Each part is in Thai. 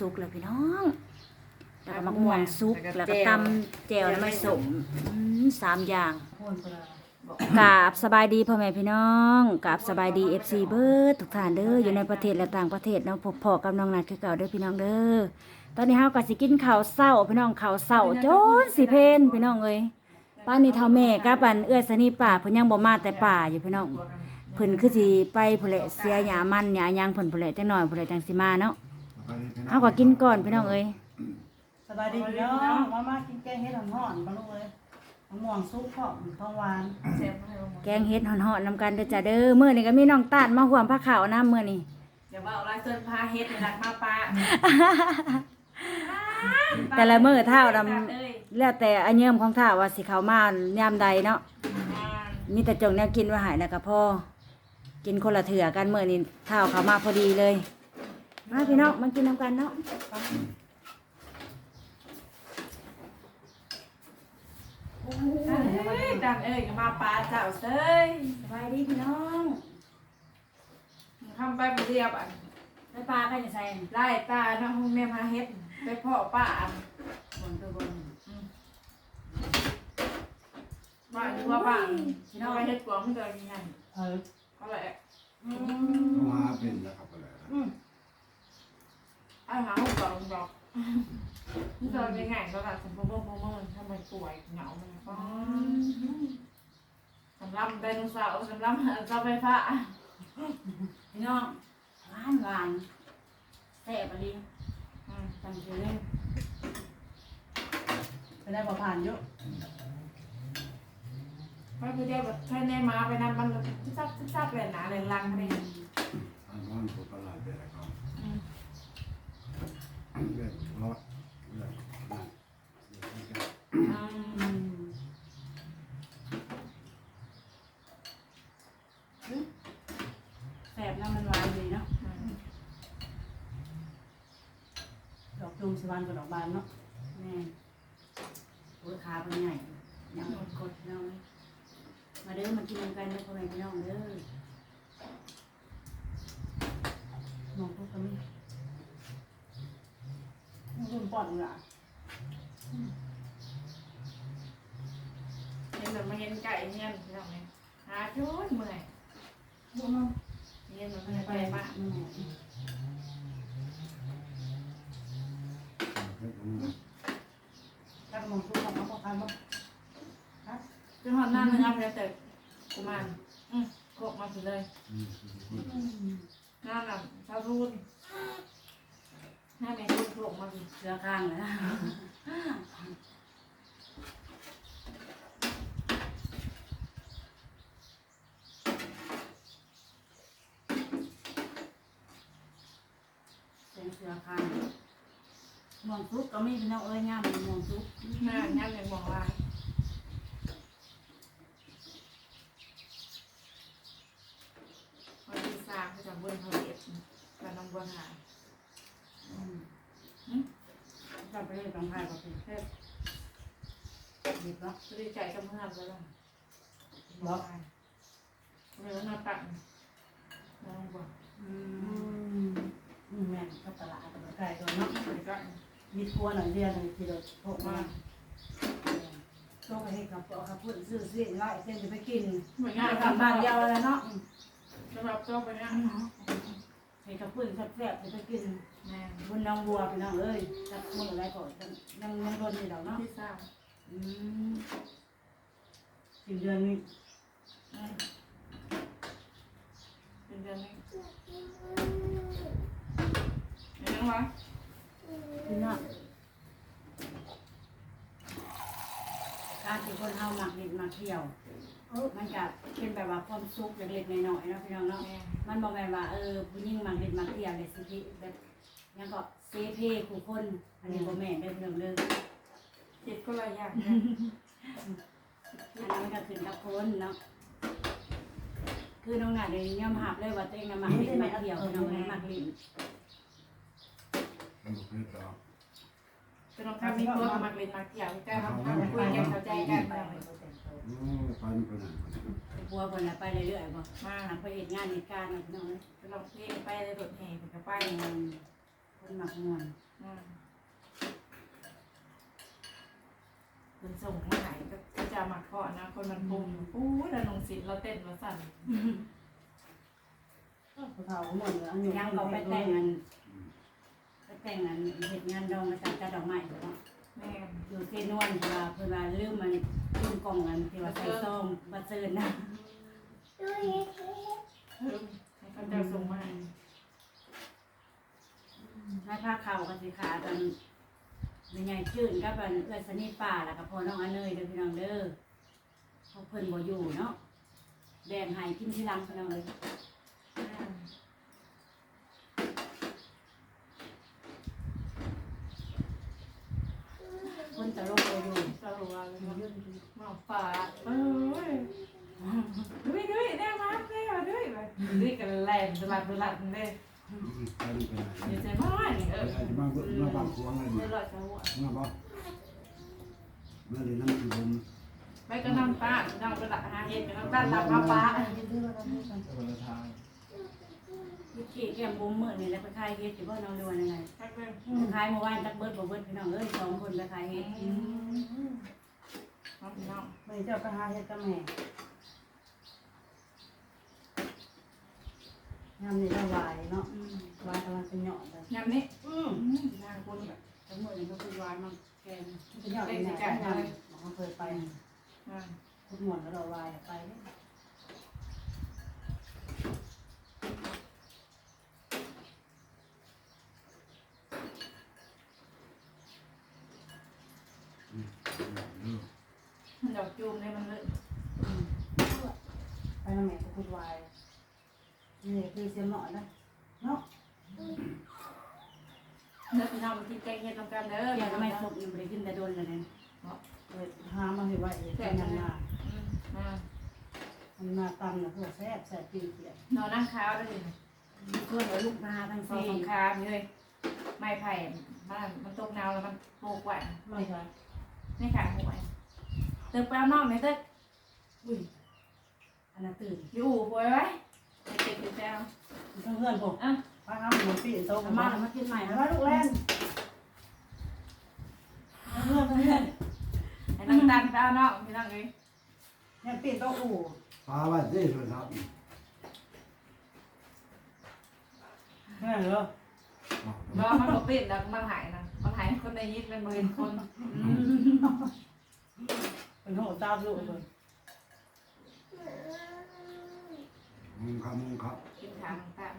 แกงเห็ดสุกเลยพี่น้องแล้วก็มะม่วงสุกแล้วก็ตำแจ่วน้ำไม่สมอืมสามอย่างคนเปล่ากราบสบายดีพ่อแม่พี่น้องกราบสบายดี FC เบิร์ดทุกท่านเด้ออยู่ในประเทศและต่างประเทศเนาะพบพอกับน้องนัดคือเก่าเด้อพี่น้องเด้อตอนนี้เฮาก็สิกินข้าวเช้าพี่น้องข้าวเช้าจนสิเพนพี่น้องเอ้ยป้านนี้เท่าแม่กับอันเอื้อยสนีป่าเพิ่นยังบ่มาแต่ป่าอยู่พี่น้องเพิ่นคือสิไปพุ่นแหละเสียหญ้ามันหญ้าหยังเพิ่นพุ่นแหละจังหน่อยพุ่นแหละจังสิมาเนาะ เฮาก็กินก่อนพี่น้องเอ้ยสบายดีพี่น้องมามากินแกงเห็ดหอนๆมาลูกเลยมะม่วงซุปข้าวทองหวานแกงเฮ็ดฮ้อนๆนำกันเด้อจ้าเด้อมื้อนี้ก็มีน้องตาดมาห่วมผ้าขาวน้มื้อนี้อย่าว่าเอาลายเส้นพาเฮ็ดในรักมาปลาแต่ละมื้อเท่าดเอ้ยำแล้วแต่อันเยิมของท่าว่าสิเขามายามใดเนาะอ่ามีแต่จงแนวกินไว้ใหายแล้วก็พอกินคนละเถื่อกันมื้อนี้เท่าเขามาพอดีเลย มาพี่น้องมากินนำกันเนาะเอ้ยดังเอ้ยก็มาปลาเจ้าเซ้ยสบายดีพี่น้องทำไปบ่เรียบอะไปปลากันจะใส่ไล่ตาเนาะแม่พาเฮ็ดไปพ่อป้าอันบนตัวบนบ้านหรือว่าบ้านพี่น้องไปเฮ็ดกวางมันก็ยังไงเออก็แหละมาเป็นนะครับอะไรนะ อืมไอ้หาหุบกวางบอกมันจะยังไงก็แบบสมบูรณ์บ่บ่ทำไมป่วยเหงามันก็สำหรับไดโนเสาร์สำหรับเสาไฟฟ้าพี่น้องหวานหวานแซ่บอะดิอืมจำชื่อเล่นไปได้บ่ผ่านเยอะไม่คือเดียวแบบใช้ในมาไปนั่นมันซับซับเลยนะเลยลังเลย อันนั้นผมก็ลายไปแล้วก็เรื่องรถเรื่องนั่น อืมแซ่บน้ำมันหวานดีเนาะ ดอกจูม สวรรค์กับดอกบานเนาะแม่โอ้ยขาเป็นใหญ่ยังอดกดพี่น้องเลยมาเด้อมากินนำกันเด้อพ่อแม่พี่น้องเด้อมองพวกกันนี่รุ่นปอดเหรอเห็นแบบมาเห็นไก่เงี้ยพี่น้องเนี่ยหาจุดเมื่อยเงี้ยมันไม่ไปมาก อืม ถ้ามองพวกกันมาพวกกันบ่ จนหอดหน้าเนื้อเพลแต่กุมารอืมโกกมาสิเลยหน้าหนังชาวรุ่นหน้าในรุ่นโกกมาสิเสือข้างเลยนะเสียงเสือข้างม่วงซุปก็มีพี่น้องเอ้ยงามม่วงซุปหน้าหน้าในมองลายวันที่ สามเขาจะเบิ้ลเขาเอ็ดกับน้องบัวหายจะไปเล่นกับใครก็เป็นเฮ้ยดีเนาะดีใจกับเพื่อนเลยล่ะบ่เดี๋ยวน้าตักน้องบัวอือืมแม่กับตลาดกับไก่ตัวเนาะเดี๋ยวก็มีครัวหน่อยเดียวหนึ่งกิโลโผล่มามาต้องไปให้กับเอาข้าวปุ้นซื้อสิไล่เส้นจะไปกินเหมือนงานทำบ้านเดียวเลยเนาะ สำหรับตัวไปเนี่ยให้ข้าวปุ้นแซ่บๆจะไปกินแม่บนน้องบัวพี่น้องเอ้ยจักมืออะไรก่อนยังยังโดนนี่ดอกเนาะที่สามอืมสิบเดือนนี้เป็นเดือนนี้ยังวะพี่น้องการที่คนเฮามักเล่นมักเที่ยว มันก็เป็นแบบว่าความสุขเล็กๆน้อยๆเนาะพี่น้องเนาะแม่มันบอกแม่นว่าเออผู้หญิงมักเล่นมักเที่ยวเลยสิที่แบบยังก็เซเพคู่คน อันนี้บ่แม่นเด้อพี่น้องเด้อเจ็ดก็หลายอย่างอันนั้นมันก็ขึ้นกับคนเนาะ คือน้องน่ะเดี๋ยวยอมรับเลยว่าตัวเองน่ะมักเล่นมักเที่ยวพี่น้องเอ้ยมักเล่นมันก็คือต่อเป็นน้องข้ามีตัวมักเล่นมักเที่ยวใกล้ทำข้าวคุยกันเข้าใจกัน ไปโอ้ไปมันไปไหนไปปัวเพิ่นน่ะไปเรื่อยๆบ่มาหลังไปเฮ็ดงานเหตุการณ์น่ะพี่น้องเอ้ยเป็นน้องเพลงไปเลยรถแห่เป็นกระไปไปอืมหมักม่วนอืมเป็นส่งมาไหนก็ก็จะมาเคาะนะ คนมันปุ่มอู้แล้วนงศิลป์เราเต้นมาสั่นผู้เฒ่าหมดเลยอันนี้ยังเขาไปแต่งงานไปแต่งงานเฮ็ดงานดองมาจากกระดอกไม้เนาะ แม่นอยู่เทนวนเวลาเพิ่นว่าลืมมันลืมกล่องกันที่ว่าใส่ซองบัดเซินนะให้เขาเจะส่งมาให้ให้ผ้าเข่าวกันสิขากันเป็นไงจื่นกับอันเอื้อสนิทป่าแล้วก็พอน้องอันเนยเด้อพี่น้องเด้อเพราะเพิ่นบ่อยู่เนาะแบ่งให้กินทีหลังพี่น้องเอ้ย แม่น คนตลกบ่อยู่สรุปว่าเลยว่าหมอกป่าเอ้ยด้วยด้วยได้มาได้มาด้วยไปด้วยกันแรงสลัดสลัดเลยไปมันไปไหนเดี๋ยวจะมาเออไปมามาบางควงเลยเดี๋ยวหลอดจะหัวมาบ่มาเลยน้ำลมไปก็นั่งป้านั่งไปหลักหาเห็ดกันนั่งด้านหลังมาป้า พี่ขี้แก้มบุ้มมื้อนี่แหล้วไปขายเฮ็ดอยู่บ่น้องเรือนยังไงทักเลยขายเมื่อวานตักเบิดบ่เบิดพี่น้องเอ้ยสองคนไปขายเฮ็ดน้องพี่น้องไม่เจ้าไปหาเฮ็ดกับแม่ยามนี้เราวายเนาะอืมวายกำลังเป็นหยอดเลยยำนี้อืมนางคนแบบทั้งหมดนี่ก็คือวานมาแกงเป็นหยอดเป็นไหนยามเราเคยไปอ่า ทุกหมวนแล้วเราวายไปเนี่ย ดอกจูมเนี่ยมันเลยอืมไปกับแม่ก็พูดวายนี่คือเสียงหน่อยนะเนาะเนื้อพี่น้องกินแกงเห็ดตรงกันเด้อแกงทำไมครบนี่บ่ได้กินแต่โดนเลยนะเปิดหามาให้ไว้เฮ็ดแค่นั้นมามามันมาตำนะเพื่อแซ่บแซ่บจริงเสียนอนนั่งข้าวได้เลยมีเพื่อนเอาลูกมาทั้งซองสี่สงครามเลยไม้ไผ่มันมันตกนาวแล้วมันโปกไว้ไม่ใช่ในขาหัว เติมแป้วนอกไหมเติมอุ้ยอันนั้นตื่นอยู่อู่ป่วยไว้เด็กอยู่แป้วเพื่อนผมอะป้าทำหมูปีนโต๊ะเอามาแล้วมากินใหม่มานะแล้วลูกแล่นเพื่อนเพื่อนไอ้นั่งตันแป้วนอกพี่น้องเลยยังปีนโต๊ะอู่ปลาไว้ที่สุดครับเพื่อนเหรอรอมันบอกปิดแล้วมันหายนะมันหายคนในยิดเป็นหมื่นคนเป็นหัว ตาลูกเลยมึงครับมึงครับกินทางต่าง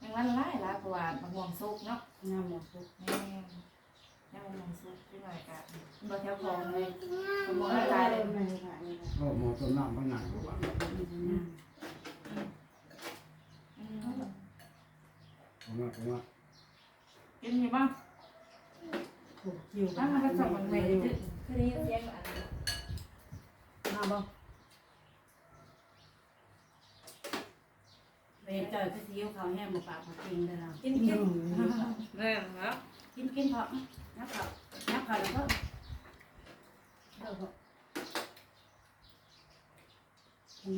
ยังวันไล่ละเพราะว่ามันห่วงซุกเนาะงามหมดทุกแม่ยังห่วงซุกที่หน่อยกันบ่แถวคลองเลยขโมยตายเลยไม่ได้ไม่ได้ก็หมอต้นน้ำพนังกว่าอืมผมว่าผมว่า กินอยู่บ้างถูกคิวถ้ามันผสมมันเวทีคือได้ยินเสียงอันนี้มาบ่ไปเจอคือสิวเขาวแห้งบ่ปากบ่กินเด้อเรากินกินแม่ครับกินกินเถอะนับเขานับเขาแล้วก็เลิก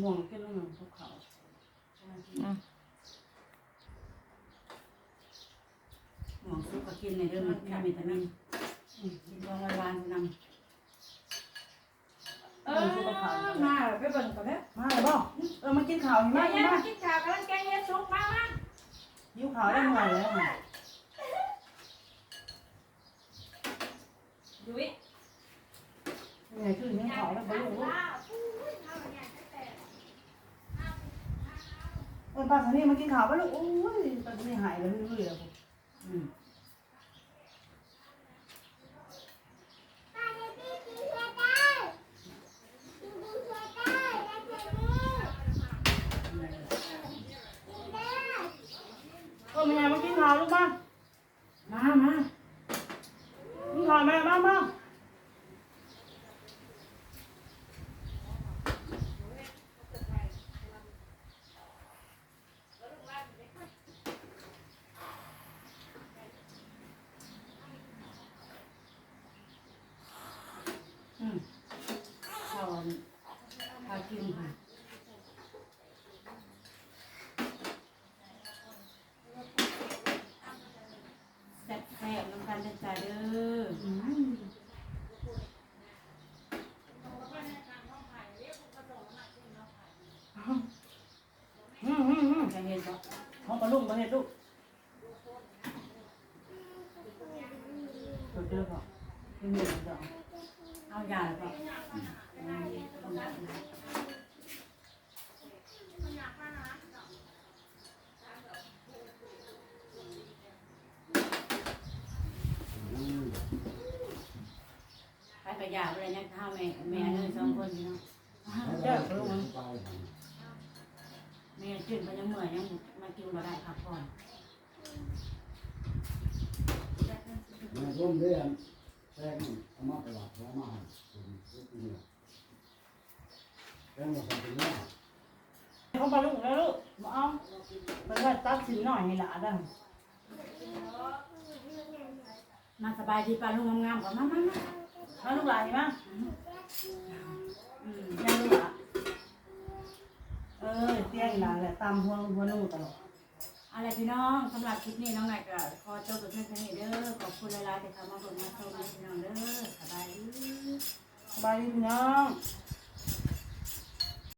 ม่วงกินแล้วมันภูเขาห มองซุปก็กินในเรื่องมันมีวิตามินอืมกินวันละวันนำเออมาไปเบิ่งก่อนเด้อมาเลยบ่เออมากินข้าวเห็นไหมมาเห็นไหมมากินข้าวกำลังแกงเฮ็ดซุปมามายิ้วขาวได้เมื่อไหร่แล้วดูอีไงคือยิ้วขาวแล้วบ่รู้เออป้าสันนี่มากินข้าวป่ะลูกโอ้ยตอนนี้หายเลยเรื่อยๆแล้วอืม เออแม่มากินข้าวลูกมา มามา กินข้าวแม่มามา ปะ ห้องปลาลุงประเทศลูกตัวเจอปะเป็นเงินเจ้าเอายาปะไปกระยาอะไรเนี่ยข้าวแม่แม่เลยสองคนพี่น้องเจ้าปลา ลุงไปแม่จืดมันยังเหมื่อยยังมากินมาได้พักผ่อนมาร่วมเดือนแป้งเอามาตลาดแล้วมาให้ผมทุกเนี่ยแป้งมาทำเป็นว่าห้องปลาลุงแล้วลูกมาเอาเป็นว่าตัดสินหน่อยให้หลานได้มาสบายดีปลาลุงงามๆก่อนมามามามาลูกหลานมั้งอืมยังลูกหลาน เออเตี้ยงหลานแหละตามหัวหัวนูตลอดอะไรพี่น้องสำหรับคลิปนี้น้องนายก็ขอจบกับเพื่อนสนิทเด้อขอบคุณหลายๆที่เข้ามาเบิ่งมาชมนะพี่น้องเด้อสบายดี สบายดีพี่น้องส